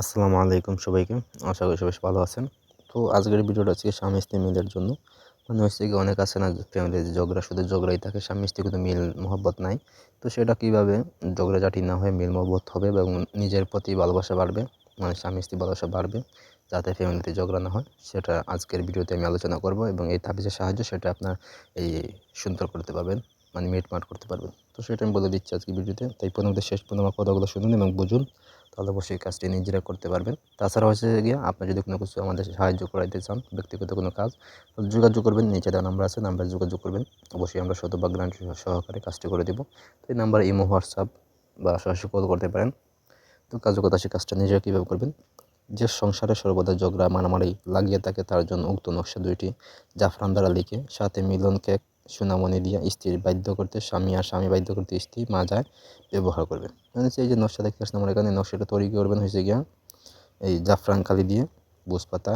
আসসালামু আলাইকুম সবাইকে। আশা করি সবাই ভালো আছেন। তো আজকের ভিডিওটা হচ্ছে স্বামী স্ত্রী মিলের জন্য। মানে হচ্ছে কি অনেক আছে না ফ্যামিলিতে ঝগড়া, শুধু ঝগড়াই থাকে, স্বামী স্ত্রী কিন্তু মিল মহব্বত নাই। তো সেটা কীভাবে ঝগড়াঝাটি না হয়ে মিল মহব্বত হবে এবং নিজের প্রতি ভালোবাসা বাড়বে মানে স্বামী স্ত্রী ভালোবাসা বাড়বে, যাতে ফ্যামিলিতে ঝগড়া না হয়, সেটা আজকের ভিডিওতে আমি আলোচনা করব এবং এই তাবিজের সাহায্য সেটা আপনার এই সুন্দর করতে পারবেন মানে মিটমাট করতে পারবেন। তো সেটা আমি বলে দিচ্ছি আজকে ভিডিওতে। তাই প্রথমত শেষ পর্যন্ত কথাগুলো শুনুন এবং বুঝুন। তাহলে অবশ্যই কাজটি নিজেরা করতে পারবেন। তাছাড়া হচ্ছে গিয়ে আপনি যদি কোনো কিছু আমাদের সাহায্য করাইতে চান, ব্যক্তিগত কোনো কাজ যোগাযোগ করবেন। নিচে দেওয়া নাম্বার আছে, নাম্বারে যোগাযোগ করবেন। অবশ্যই আমরা শতভাগ গ্রান্ট সহকারে কাজটি করে দেবো। তো এই নাম্বার ইমো, হোয়াটসঅ্যাপ বা সরাসরি কল করতে পারেন। তো কার্যকতা সে কাজটা নিজেরা কীভাবে করবেন? যে সংসারে সর্বদা ঝগড়া, মারামারি লাগিয়ে থাকে, তার জন্য উক্ত নকশা দুইটি জাফরান দ্বারা লিখে, সাথে মিলন কেক সোনামণি দিয়ে স্ত্রীর বাধ্য করতে স্বামী আর স্বামী বাধ্য করতে স্ত্রী মা যায় ব্যবহার করবে মানে এই যে নকশা দেখতে আসলে আমার এখানে নকশাটা তৈরি করবেন হয়েছে গিয়া, এই জাফরান কালি দিয়ে বুঝপাতা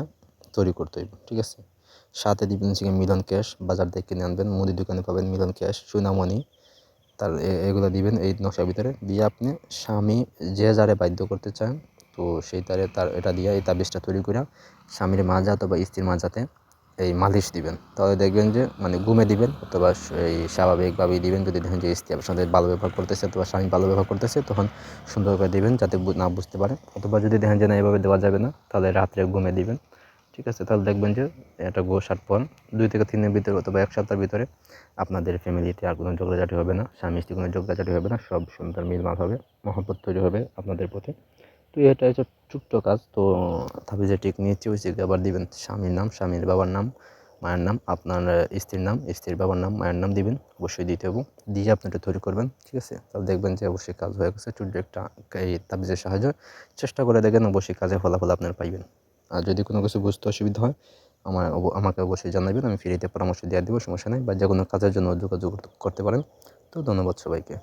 তৈরি করতে হইব, ঠিক আছে? সাথে দিবেন হচ্ছে মিলন ক্যাশ, বাজার থেকে কিনে আনবেন মুদি দোকানে পাবেন মিলন ক্যাশ সোনামণি তার এগুলো দিবেন এই নকশার ভিতরে। দিয়ে আপনি স্বামী যে যারে বাধ্য করতে চান, তো সেই তারে তার এটা দিয়ে এই তাবিজটা তৈরি করে স্বামীর মাজাত বা স্ত্রীর মাজাতে এই মালিশ দিবেন। তাহলে দেখবেন যে মানে ঘুমে দিবেন অথবা এই স্বাভাবিকভাবেই দিবেন। যদি দেখেন যে স্ত্রী আপনার সাথে ভালো ব্যবহার করতেছে অথবা স্বামী ভালো ব্যবহার করতেছে, তখন সুন্দর করে দিবেন যাতে না বুঝতে পারে অথবা যদি দেখেন যে না, এভাবে দেওয়া যাবে না, তাহলে রাত্রে ঘুমে দিবেন। ঠিক আছে? তাহলে দেখবেন যে, এটা গোসার পর দুই থেকে তিন দিনের ভিতরে অথবা এক সপ্তাহের ভিতরে আপনাদের ফ্যামিলিতে আর কোনো ঝগড়াঝাটি হবে না। স্বামী স্ত্রী কোনো ঝগড়াঝাটি হবে না। সব সুন্দর মিলমাল হবে। মহব্বত তৈরি হবে আপনাদের প্রতি। তো এটা হচ্ছে ছোট্ট কাজ। তো যে টিক নিচ্ছে ওই চেক আবার দিবেন স্বামীর নাম, স্বামীর বাবার নাম, মায়ের নাম, আপনার স্ত্রীর নাম, স্ত্রীর বাবার নাম, মায়ের নাম দিবেন, অবশ্যই দিতে হবে। দিয়ে আপনি এটা তৈরি করবেন, ঠিক আছে? তাহলে দেখবেন যে অবশ্যই কাজ হয়ে গেছে ছোট্ট একটা এই তাবিজের সাহায্য চেষ্টা করে দেখেন, অবশ্যই কাজে ফলাফল আপনার পাইবেন। আর যদি কোনো কিছু বুঝতে অসুবিধা হয়, আমার আমাকে অবশ্যই জানাবেন, আমি ফ্রিতে পরামর্শ দিয়ে দেবো, সমস্যা নেই, বা যে কোনো কাজের জন্য যোগাযোগ করতে পারেন। তো ধন্যবাদ সবাইকে।